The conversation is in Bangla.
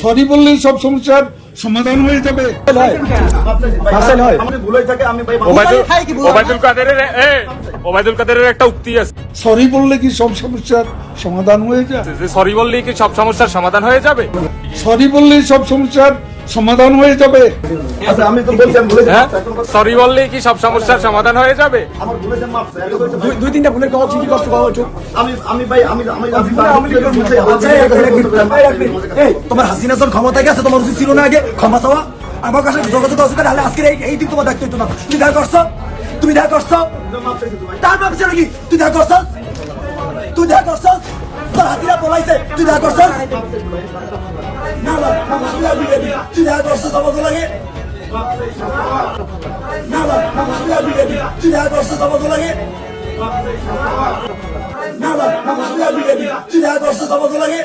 সরি বললেই সব সমস্যার সমাধান হয়ে যাবে। হাসান আমাদের ভুল থাকে আমি ভাই ওবায়দুল খাই কি বলব? ওবায়দুল কাদেরের এ ওবায়দুল কাদেরের একটা উক্তি আছে। সরি বললে কি সব সমস্যার সমাধান হয়ে যাবে সরি বললেই কি সব সমস্যার সমাধান হয়ে যাবে? সরি বললেই সব সমস্যার সমাধান হয়ে যাবে। আচ্ছা আমি তো বলছি আমি ভুলে হ্যাঁ? সরি বললেই কি সব সমস্যার সমাধান হয়ে যাবে? আমার ভুলে যান মাফ। দুই- তিনটা ভুলের কথা কি কষ্ট পাওয়া চুপ আমি আমি ভাই আমি আমি। এই, তোমার হাসিনা যখন ক্ষমতায় গেছে তোমার উচিত ছিল না আগে। ক্ষমা চাওয়া। আমার কাছে যোগাযোগ আছে তাহলে আজকে এই এই দিন তোমার দেখতে হতো না তুমি দেখা করছ? তুমি দেখা করছ। তার বাপ ছিল কি? তুই দেখা করছ? তুই দেখা করছ? তোর হাতিরা বলাইছে তুই দেখা করছ? লাগে না না বিয়ে তুই দেখা করছ তোমাকে লাগে না না বিয়ে তুই দেখা করছ তোমাকে লাগে